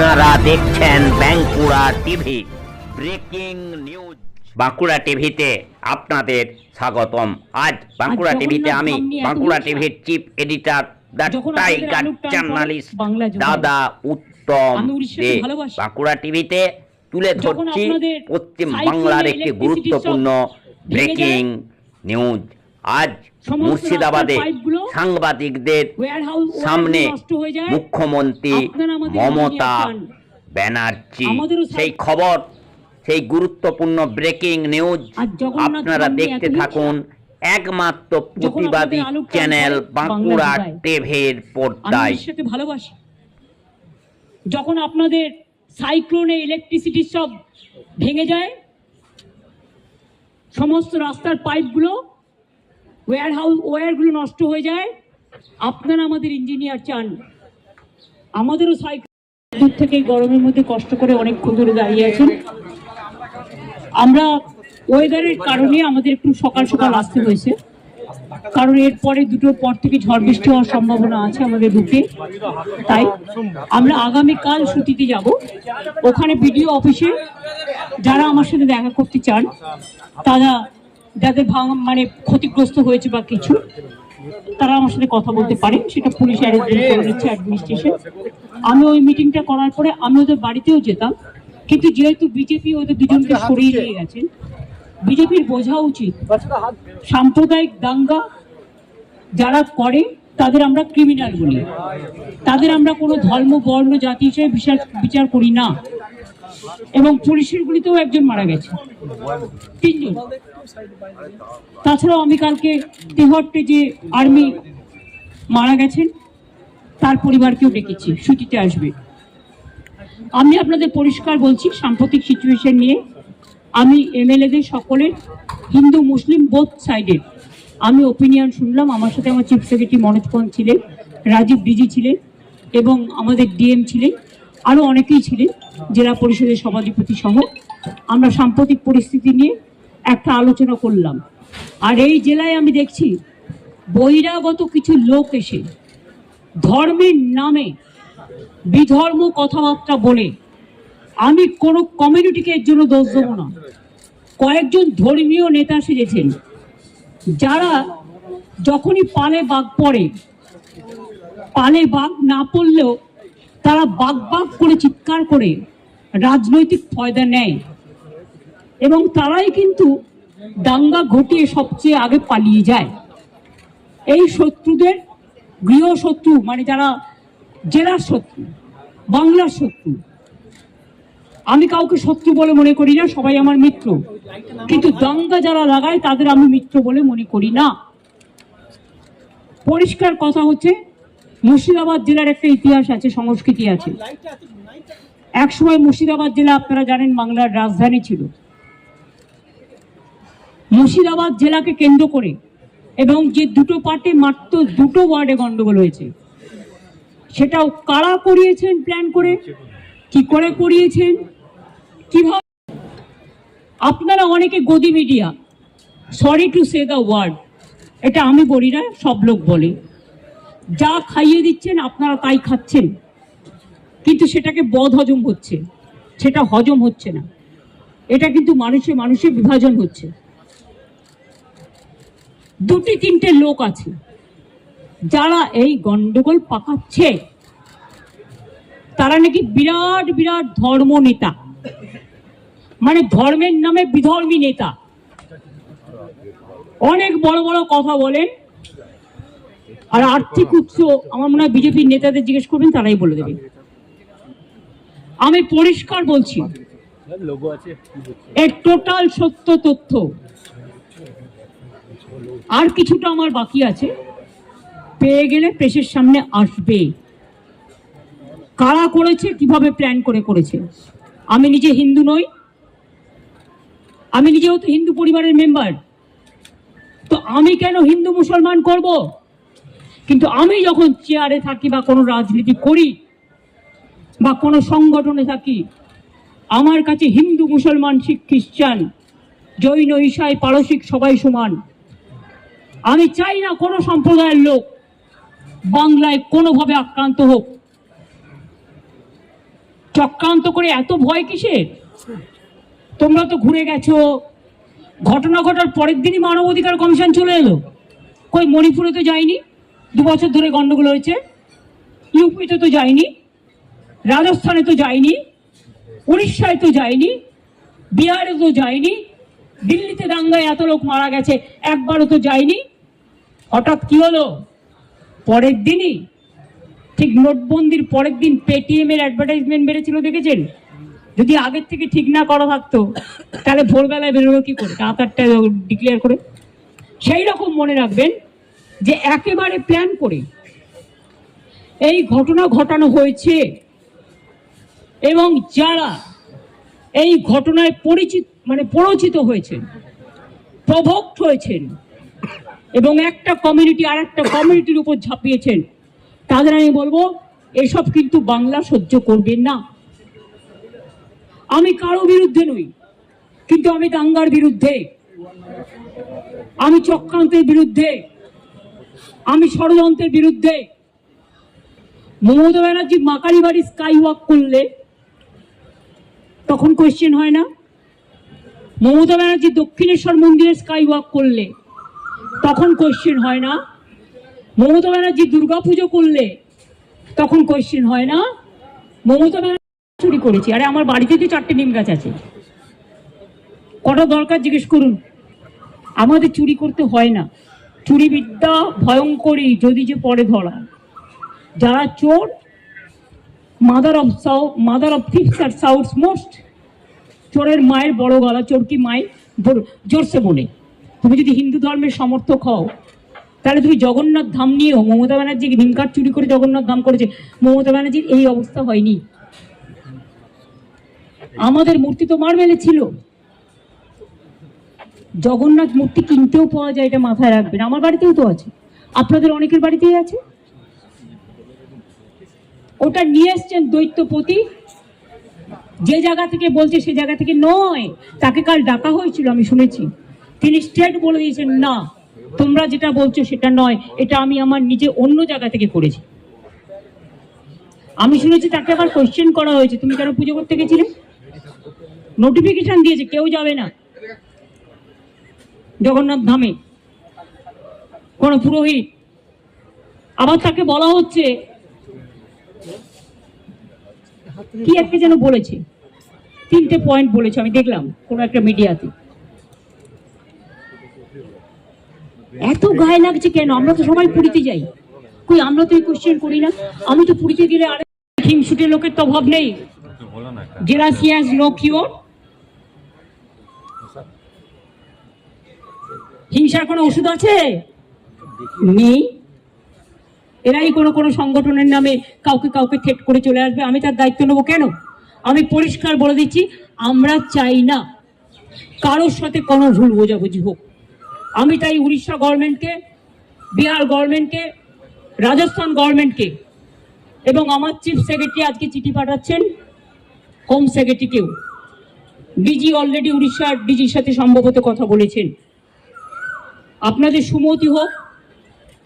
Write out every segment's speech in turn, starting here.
আপনারা দেখছেন Bankura TV breaking news. Bankura টিভিতে আপনাদের স্বাগতম। আজ বাঁকুড়া টিভিতে আমি বাঁকুড়া টিভির chief editor the tiger journalist দাদা উত্তম দে। বাঁকুড়া টিভিতে তুলে ধরছি পশ্চিম বাংলার একটি গুরুত্বপূর্ণ ব্রেকিং নিউজ। আজ মুর্শিদাবাদে সাংবাদিকদের সামনে। মুখ্যমন্ত্রী মমতা ব্যানার্জি সেই খবর সেই গুরুত্বপূর্ণ ব্রেকিং নিউজ আপনারা দেখতে থাকুন একমাত্র প্রতিবাদী চ্যানেল বাঁকুড়া। টিভির পর্দায় ভালোবাসি যখন আপনাদের সাইক্লোনে ইলেকট্রিসিটি সব ভেঙে যায় সমস্ত রাস্তার পাইপগুলো ওয়্যার হাউস ওয়্যারগুলো নষ্ট হয়ে যায়। আপনারা আমাদের ইঞ্জিনিয়ার চান। আমাদেরও সাইকেল দূর থেকে গরমের মধ্যে কষ্ট করে অনেকক্ষণ ধরে দাঁড়িয়ে আছেন। আমরা ওয়েদারের কারণে আমাদের একটু সকাল সকাল আসতে হয়েছে। কারণ এরপরে দুটোর পর থেকে ঝড় বৃষ্টি হওয়ার সম্ভাবনা আছে আমাদের রুটে তাই আমরা আগামীকাল ছুটিতে যাব। ওখানে বিডিও অফিসে যারা আমার সাথে দেখা করতে চান, তারা যাদের ভাঙ মানে ক্ষতিগ্রস্ত হয়েছে বা কিছু তারা আমার সাথে কথা বলতে পারেন। সেটা পুলিশ অ্যারেঞ্জমেন্ট করে নিচ্ছে অ্যাডমিনিস্ট্রেশন আমি ওই মিটিংটা করার পরে আমি ওদের বাড়িতেও যেতাম। কিন্তু যেহেতু বিজেপি ওদের দুজনকে সরিয়ে নিয়ে গেছেন বিজেপির বোঝা উচিত। সাম্প্রদায়িক দাঙ্গা যারা করে তাদের আমরা ক্রিমিনাল বলি। তাদের আমরা কোনো ধর্ম বর্ণ জাতি হিসেবে বিচার বিচার করি না। এবং পুলিশের গুলিতেও একজন মারা গেছে। তিনজন। তাছাড়াও আমি কালকে তেহট্টে যে আর্মি মারা গেছেন, তার পরিবারকেও ডেকেছি, ছুটিতে আসবে। আমি আপনাদের পরিষ্কার বলছি, সাম্প্রতিক সিচুয়েশন নিয়ে আমি এমএলএদের সকলের, হিন্দু, মুসলিম বোথ সাইডের আমি ওপিনিয়ন শুনলাম। আমার সাথে আমার চিফ সেক্রেটারি মনোজ পন্ত ছিলেন, রাজীব ডিজি ছিলেন এবং আমাদের ডিএম ছিলেন। আরও অনেকেই ছিলেন, জেলা পরিষদের সভাধিপতি সহ। আমরা সাম্প্রতিক পরিস্থিতি নিয়ে একটা আলোচনা করলাম। আর এই জেলায় আমি দেখছি, বহিরাগত কিছু লোক এসে ধর্মের নামে বিধর্ম কথাবার্তা বলে। আমি কোনো কমিউনিটিকে এর জন্য দোষ দেবো না। কয়েকজন ধর্মীয় নেতা সেজেছেন, যারা যখনই পালে বাঘ পড়ে, পালে বাঘ না পড়লেও তারা বাঘ বাঘ করে চিৎকার করে রাজনৈতিক ফয়দা নেয়। এবং তারাই কিন্তু দাঙ্গা ঘটিয়ে সবচেয়ে আগে পালিয়ে যায়। এই শত্রুদের গৃহশত্রু মানে যারা জেলার শত্রু, বাংলার শত্রু, আমি কাউকে শত্রু বলে মনে করি না, সবাই আমার মিত্র। কিন্তু দাঙ্গা যারা লাগায়, তাদের আমি মিত্র বলে মনে করি না। পরিষ্কার কথা হচ্ছে মুর্শিদাবাদ জেলার একটা ইতিহাস আছে, সংস্কৃতি আছে। একসময় মুর্শিদাবাদ জেলা, আপনারা জানেন, বাংলার রাজধানী ছিল। মুর্শিদাবাদ জেলাকে কেন্দ্র করে এবং যে দুটো পার্টে মাত্র দুটো ওয়ার্ডে গন্ডগোল হয়েছে, সেটাও কারা করিয়েছেন প্ল্যান করে? কি করে করিয়েছেন? কীভাবে? আপনারা অনেকে গদি media sorry to say the word এটা আমি বলি না, সব লোক বলে। যা খাইয়ে দিচ্ছেন, আপনারা তাই খাচ্ছেন। কিন্তু সেটাকে বদ হজম হচ্ছে। সেটা হজম হচ্ছে না। এটা কিন্তু মানুষে মানুষে বিভাজন হচ্ছে। দুটি, তিনটে লোক আছে। যারা এই গন্ডগোল পাকাচ্ছে, তারা নাকি বিরাট বিরাট ধর্ম নেতা। মানে ধর্মের নামে বিধর্মী নেতা। অনেক বড় বড় কথা বলেন আর আর্থিক উৎস আমার মনে হয় বিজেপির নেতাদের জিজ্ঞেস করবেন, তারাই বলে দেবে। আমি পরিষ্কার বলছি, এর টোটাল সত্য তথ্য। আর কিছুটা আমার বাকি আছে। পেয়ে গেলে প্রেসের সামনে আসবে। কারা করেছে, কীভাবে প্ল্যান করে করেছে? আমি নিজে হিন্দু নই। আমি নিজেও তো হিন্দু পরিবারের মেম্বার তো আমি কেন হিন্দু মুসলমান করব? কিন্তু আমি যখন চেয়ারে থাকি বা কোনো রাজনীতি করি বা কোনো সংগঠনে থাকি, আমার কাছে হিন্দু, মুসলমান, শিখ, খ্রিস্টান, জৈন ঈশাই পারসিক সবাই সমান। আমি চাই না কোনো সম্প্রদায়ের লোক বাংলায় কোনোভাবে আক্রান্ত হোক। চক্রান্ত করে এত ভয় কিসের? তোমরা তো ঘুরে গেছো। ঘটনা ঘটার পরের দিনই মানবাধিকার কমিশন চলে এলো। কই, মণিপুরে তো যায়নি দু বছর ধরে গন্ডগোল হয়েছে। ইউপিতে তো যায়নি, রাজস্থানে তো যায়নি, উড়িষ্যায় তো যায়নি, বিহারে তো যায়নি, দিল্লিতে দাঙ্গায় এত লোক মারা গেছে, একবারও তো যায়নি। হঠাৎ কি হলো? পরের দিনই ঠিক নোটবন্দির পরের দিন পেটিএম এর অ্যাডভার্টাইজমেন্ট বেড়েছিল, দেখেছেন? যদি আগের থেকে ঠিক না করা থাকতো, তাহলে ভোরবেলায় বেরোলো কি করে? রাত আটটায় ডিক্লেয়ার করে। সেই রকম মনে রাখবেন যে একেবারে প্ল্যান করে এই ঘটনা ঘটানো হয়েছে এবং যারা এই ঘটনায় পরিচিত মানে পরিচিত হয়েছেন প্রভক্ট হয়েছেন এবং একটা কমিউনিটি আর একটা কমিউনিটির উপর ঝাঁপিয়েছেন, তাদের আমি বলব, এসব কিন্তু বাংলা সহ্য করবেন না। আমি কারও বিরুদ্ধে নই, কিন্তু আমি দাঙ্গার বিরুদ্ধে, আমি চক্রান্তের বিরুদ্ধে আমি ষড়যন্ত্রের বিরুদ্ধে। মমতা ব্যানার্জি মাকারি বাড়ি স্কাই ওয়াক করলে তখন কোয়েশ্চেন হয় না। মমতা ব্যানার্জি দক্ষিণেশ্বর মন্দিরে স্কাই ওয়াক করলে তখন কোয়েশ্চেন হয় না। মমতা ব্যানার্জি দুর্গা পুজো করলে তখন কোয়েশ্চেন হয় না। মমতা ব্যানার্জি চুরি করেছি। আরে, আমার বাড়িতে তো চারটে নিম গাছ আছে। কটা দরকার জিজ্ঞেস করুন। আমাদের চুরি করতে হয় না। চুরি বিদ্যা ভয়ঙ্করী যদি যে পরে ধরা। যারা চোর মাদার অফ সাউ মাদার অফ থিপস আর সাউথস মোস্ট চোরের মায়ের বড় গলা, চোর কি বড়- জোরসে বলে তুমি যদি হিন্দু ধর্মের সমর্থক হও, তাহলে তুমি জগন্নাথ ধাম নিয়েও মমতা ব্যানার্জি নিমকার চুরি করে জগন্নাথ ধাম করেছে? মমতা ব্যানার্জির এই অবস্থা হয়নি। আমাদের মূর্তি তো মার্বেলে ছিল। জগন্নাথ মূর্তি কিনতেও পাওয়া যায় এটা মাথায় রাখবেন। আমার বাড়িতেও তো আছে। আপনাদের অনেকের বাড়িতেই আছে? ওটা নিয়ে এসছেন দৈত্যপতি। যে জায়গা থেকে বলছে সে জায়গা থেকে নয়। তাকে কাল ডাকা হয়েছিল, আমি শুনেছি। তিনি স্ট্রেট বলে দিয়েছেন, না, তোমরা যেটা বলছো সেটা নয়। এটা আমি আমার নিজে অন্য জায়গা থেকে করেছি। আমি শুনেছি তাকে আবার কোয়েশ্চেন করা হয়েছে। তুমি কেন পুজো করতে গেছিলে? নোটিফিকেশন দিয়েছে, কেউ যাবে না। জগন্নাথ ধামে। কোন পুরোহিত আবার তাকে বলা হচ্ছে কি একটা যেন বলেছে তিনটে পয়েন্ট বলেছে আমি দেখলাম কোন একটা মিডিয়াতে এত গায়ে লাগছে কেন? আমরা তো সবাই পুরীতে যাই। কই আমরা তো এই কোশ্চেন করি না। আমি তো পুরীতে গেলে আরে হিংসুটের লোকের তো অভাব নেই। জেরাসিয়াস নো কিওর হিংসার কোনো ওষুধ আছে? নেই। এরাই কোনো কোনো সংগঠনের নামে কাউকে কাউকে ঠেট করে চলে আসবে। আমি তার দায়িত্ব নেব কেন? আমি পরিষ্কার বলে দিচ্ছি, আমরা চাই না কারোর সাথে কোনো ভুল বোঝাবুঝি হোক। আমি তাই উড়িষ্যা গভর্নমেন্টকে, বিহার গভর্নমেন্টকে, রাজস্থান গভর্নমেন্টকে এবং আমার চিফ সেক্রেটারি আজকে চিঠি পাঠাচ্ছেন, হোম সেক্রেটারিকেও। ডিজি অলরেডি উড়িষ্যার ডিজির সাথে সম্ভবত কথা বলেছেন। আপনাদের সুমতি হোক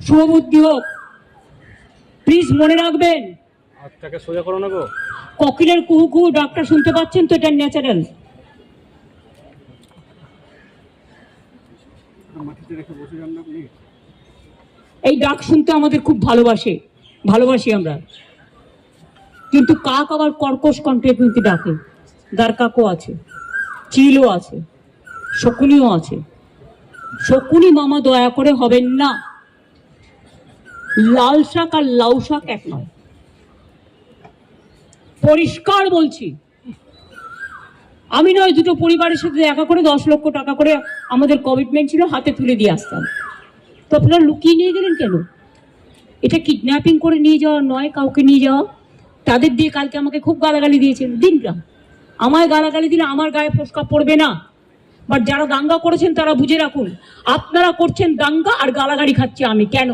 শুভবুদ্ধি হোক প্লিজ মনে রাখবেন হাতটাকে সোজা করো না গো কোকিলের কুহু কুহু ডাক্তার শুনতে পাচ্ছেন তো? এটা ন্যাচারাল এই ডাক শুনতে আমাদের খুব ভালোবাসে ভালোবাসি আমরা। কিন্তু কাক আবার কর্কশ কণ্ঠে কিন্তু ডাকে। দার কাকও আছে চিলও আছে শকুনিও আছে। শকুনি মামা দয়া করে হবেন না। লাল শাক আর লাউ শাক এক নয়। পরিষ্কার বলছি, আমি নয়, দুটো পরিবারের সাথে দেখা করে দশ লক্ষ টাকা করে আমাদের কমিটমেন্ট ছিল, হাতে তুলে দিয়ে আসতাম তো আপনারা লুকিয়ে নিয়ে গেলেন কেন? এটা কিডন্যাপিং করে নিয়ে যাওয়া নয়, কাউকে নিয়ে যাওয়া। তাদের দিয়ে কালকে আমাকে খুব গালাগালি দিয়েছেন। দিনগ্রাম আমায় গালাগালি দিলে আমার গায়ে ফসকা পড়বে না। বাট যারা দাঙ্গা করেছেন তারা বুঝে রাখুন, আপনারা করছেন দাঙ্গা আর গালাগালি খাচ্ছি আমি, কেন?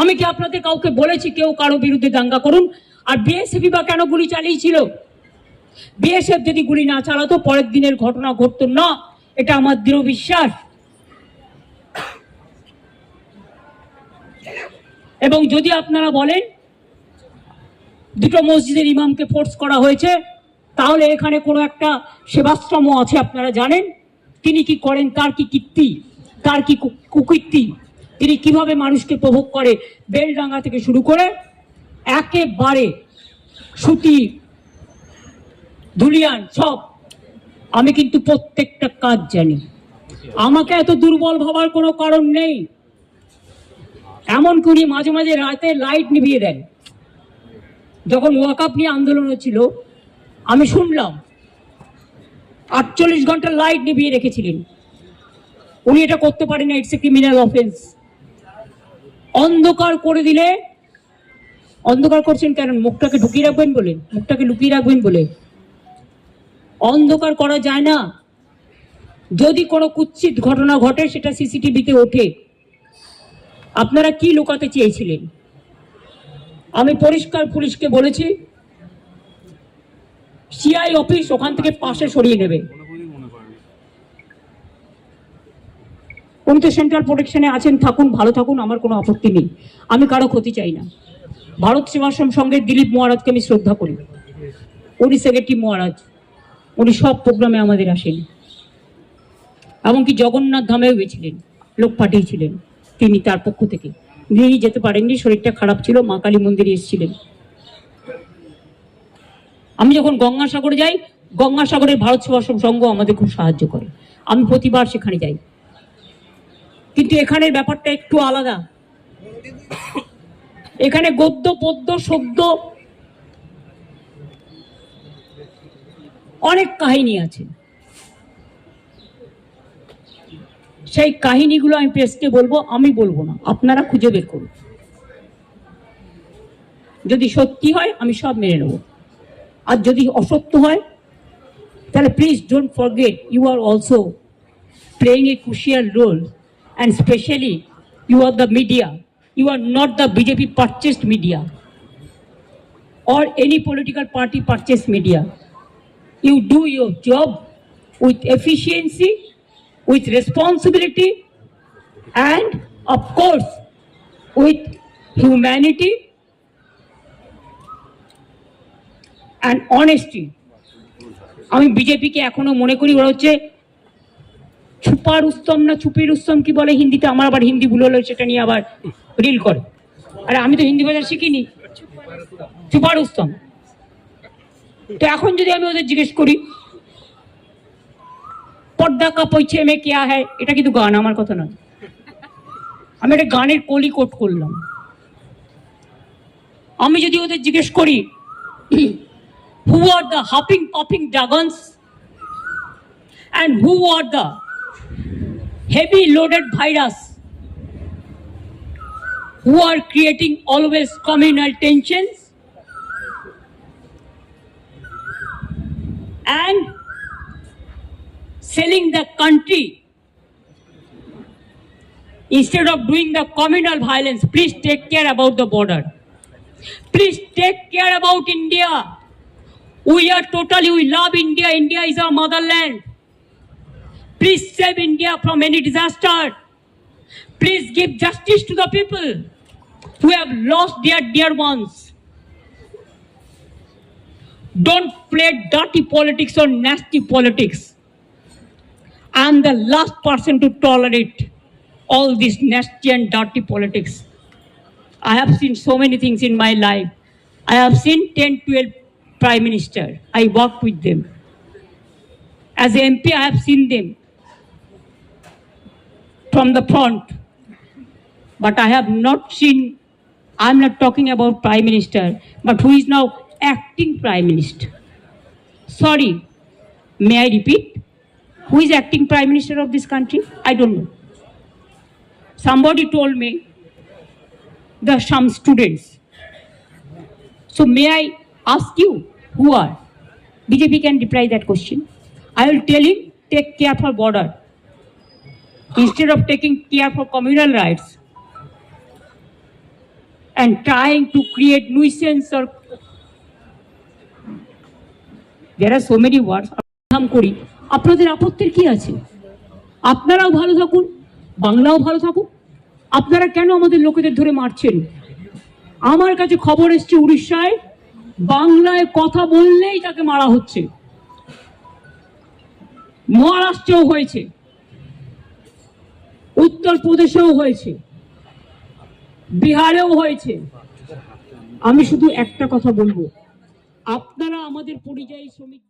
আমি কি আপনাদের কাউকে বলেছি কেউ কারও বিরুদ্ধে দাঙ্গা করুন? আর বিএসএফি বা কেন গুলি চালিয়েছিল? বিএসএফ যদি গুলি না চালাতো, পরের দিনের ঘটনা ঘটতো না। এটা আমার দৃঢ় বিশ্বাস। এবং যদি আপনারা বলেন, দুটো মসজিদের ইমামকে ফোর্স করা হয়েছে তাহলে এখানে কোনো একটা সেবাশ্রম আছে, আপনারা জানেন? তিনি কি করেন? তার কি কীর্তি? তার কি কুকীর্তি? তিনি কীভাবে মানুষকে প্রভোগ করে? বেলডাঙ্গা থেকে শুরু করে একেবারে সুতি, ধুলিয়ান সব। আমি কিন্তু প্রত্যেকটা কাজ জানি। আমাকে এত দুর্বল ভাবার কোনো কারণ নেই। এমন উনি মাঝে মাঝে রাতে লাইট নিভিয়ে দেন। যখন ওয়াকাপ নিয়ে আন্দোলন হচ্ছিল আমি শুনলাম আটচল্লিশ ঘণ্টা লাইট নিভিয়ে রেখেছিলেন। উনি এটা করতে পারেন না ইটস এ ক্রিমিনাল অফেন্স অন্ধকার করে দিলে, অন্ধকার করছেন কেন? মুখটাকে ঢুকিয়ে রাখবেন বলে, মুখটাকে লুকিয়ে রাখবেন বলে। অন্ধকার করা যায় না। যদি কোনো কুৎসিত ঘটনা ঘটে, সেটা সিসিটিভিতে ওঠে। আপনারা কি লুকাতে চেয়েছিলেন? আমি পরিষ্কার পুলিশকে বলেছি সিআই অফিস ওখান থেকে পাশে সরিয়ে নেবে উনি তো সেন্ট্রাল প্রোটেকশনে আছেন, থাকুন, ভালো থাকুন, আমার কোনো আপত্তি নেই। আমি কারও ক্ষতি চাই না। ভারত সেবাশ্রম সঙ্গে দিলীপ মহারাজকে আমি শ্রদ্ধা করি। উনি সেক্রেটারি মহারাজ। উনি সব প্রোগ্রামে আমাদের আসেন। এমনকি জগন্নাথ ধামেও গেছিলেন, লোক পাঠিয়েছিলেন। তিনি তার পক্ষ থেকে। তিনি যেতে পারেননি, শরীরটা খারাপ ছিল, মা কালী মন্দিরে এসেছিলেন। আমি যখন গঙ্গাসাগরে যাই গঙ্গাসাগরের ভারত সেবাশ্রম সংঘ আমাদের খুব সাহায্য করে। আমি প্রতিবার সেখানে যাই। কিন্তু এখানের ব্যাপারটা একটু আলাদা। এখানে গদ্য, পদ্য সদ্য অনেক কাহিনী আছে। সেই কাহিনীগুলো আমি প্রেসকে বলব, আমি বলব না, আপনারা খুঁজে বের করুন। যদি সত্যি হয়, আমি সব মেনে নেব। আর যদি অসত্য হয় তাহলে please don't forget you are also playing a crucial role and specially you are the media you are not the bjp purchased media or any political party purchased media you do your job with efficiency with responsibility and of course with humanity and honesty আমি বিজেপিকে এখনও মনে করি, ওরা হচ্ছে super উস্তম না চুপির উস্তম কি বলে হিন্দিতে? আমার আবার হিন্দি ভুল হলো সেটা নিয়ে আবার রিল করে। আরে আমি তো হিন্দি ভাষা শিখিনি। চুপার উস্তম তো এখন যদি আমি ওদের জিজ্ঞেস করি, পর্দা কা পৈছে মে কেয়া হ্যায়? এটা কিন্তু গান, আমার কথা নয়। আমি একটা গানের কলি কোট করলাম। আমি যদি ওদের জিজ্ঞেস করি who are the hopping, popping dragons? And who are the heavy loaded virus? Who are creating always communal tensions? And selling the country instead of doing the communal violence. Please take care about the border. Please take care about india we are totally we love india india is our motherland Please save India from any disaster. Please give justice to the people who have lost their dear ones. Don't play dirty politics or nasty politics. I am the last person to tolerate all this nasty and dirty politics. I have seen so many things in my life. I have seen 10, 12 prime minister. I worked with them. As an MP, I have seen them from the front. But I have not seen, I'm not talking about Prime Minister, but who is now acting Prime Minister. Sorry, may I repeat? Who is acting Prime Minister of this country? I don't know. Somebody told me there are some students. So may I ask you, who are? BJP can reply that question. I will tell him, take care for border instead of taking care for communal rights and trying to create nuisance or there are so many words করি আপনাদের আপত্তির কি আছে আপনারাও ভালো থাকুন বাংলাও ভালো থাকুক আপনারা কেন আমাদের লোকেদের ধরে মারছেন আমার কাছে খবর এসছে উড়িষ্যায় বাংলায় কথা বললেই তাকে মারা হচ্ছে। মহারাষ্ট্রেও হয়েছে। উত্তরপ্রদেশেও হয়েছে। বিহারেও হয়েছে। আমি শুধু একটা কথা বলব। আপনারা আমাদের পরিযায়ী শ্রমিক